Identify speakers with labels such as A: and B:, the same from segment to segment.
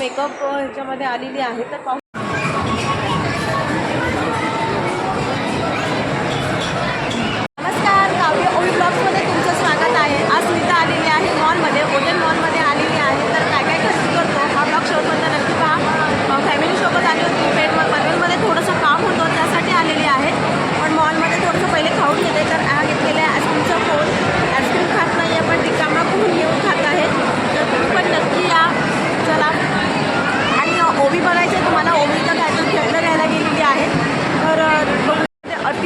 A: Makeup ह्याच्यामध्ये आलेली आहे. तर पाहू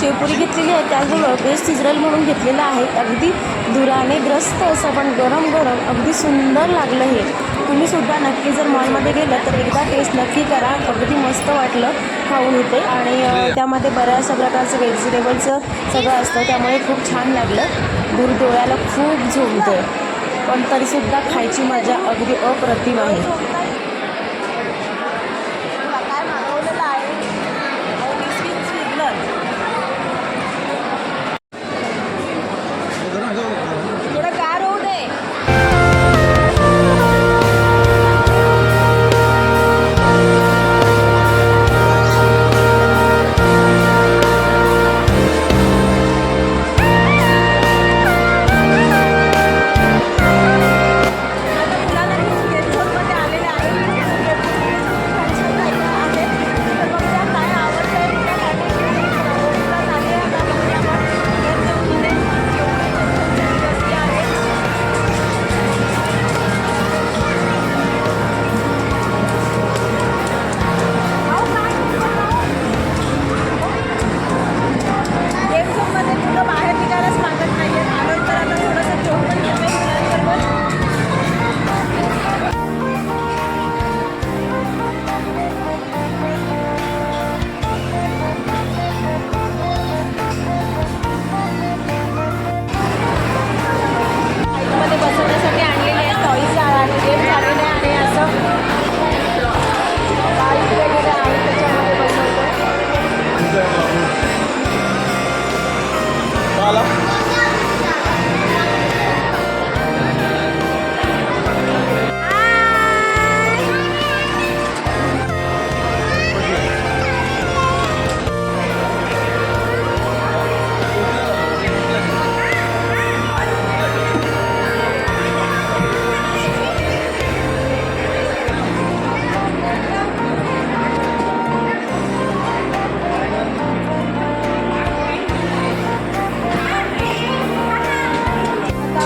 A: शेवपुरी घेतलेली आहे. त्याचबरोबर बेस्ट सिजरल म्हणून घेतलेलं आहे. अगदी धुराने ग्रस्त असं पण गरम गरम अगदी सुंदर लागलं हे. तुम्ही सुद्धा नक्की जर मॉलमध्ये गेलं तर एकदा टेस्ट नक्की करा. अगदी मस्त वाटलं खाऊन इथे. आणि त्यामध्ये बऱ्याचशा प्रकारचं व्हेजिटेबलचं सगळं असतं. त्यामुळे खूप छान लागलं. दूर डोळ्याला खूप झोमतं पण तरीसुद्धा खायची मजा अगदी अप्रतिम आहे.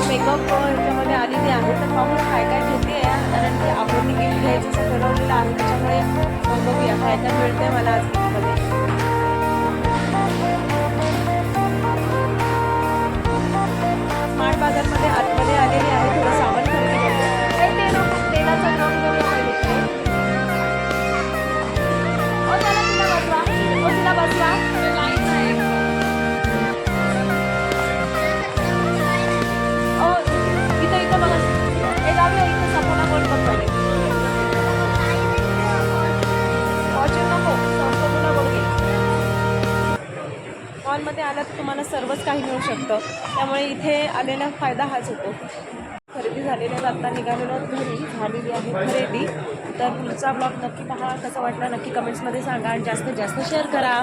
A: मेकअप ह्याच्यामध्ये आलेली आहे तर पाहून काय काय घेते आहे कारण की आपण गिफ्ट घ्यायचं असं ठरवलेलं आहे त्याच्यामुळे बघूया काय काय मिळते मला आज मॉलमध्ये आला तर तुम्हाला सर्वच काही मिळू शकतं. त्यामुळे इथे आलेला फायदा हाच होतो. खरेदी झालेल्या आत्ता आता निघालेलो घरी झालेली आहे खरेदी. तर पुढचा ब्लॉग नक्की पहा कसा वाटला नक्की कमेंट्समध्ये सांगा आणि जास्तीत जास्त शेअर करा.